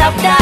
잡다.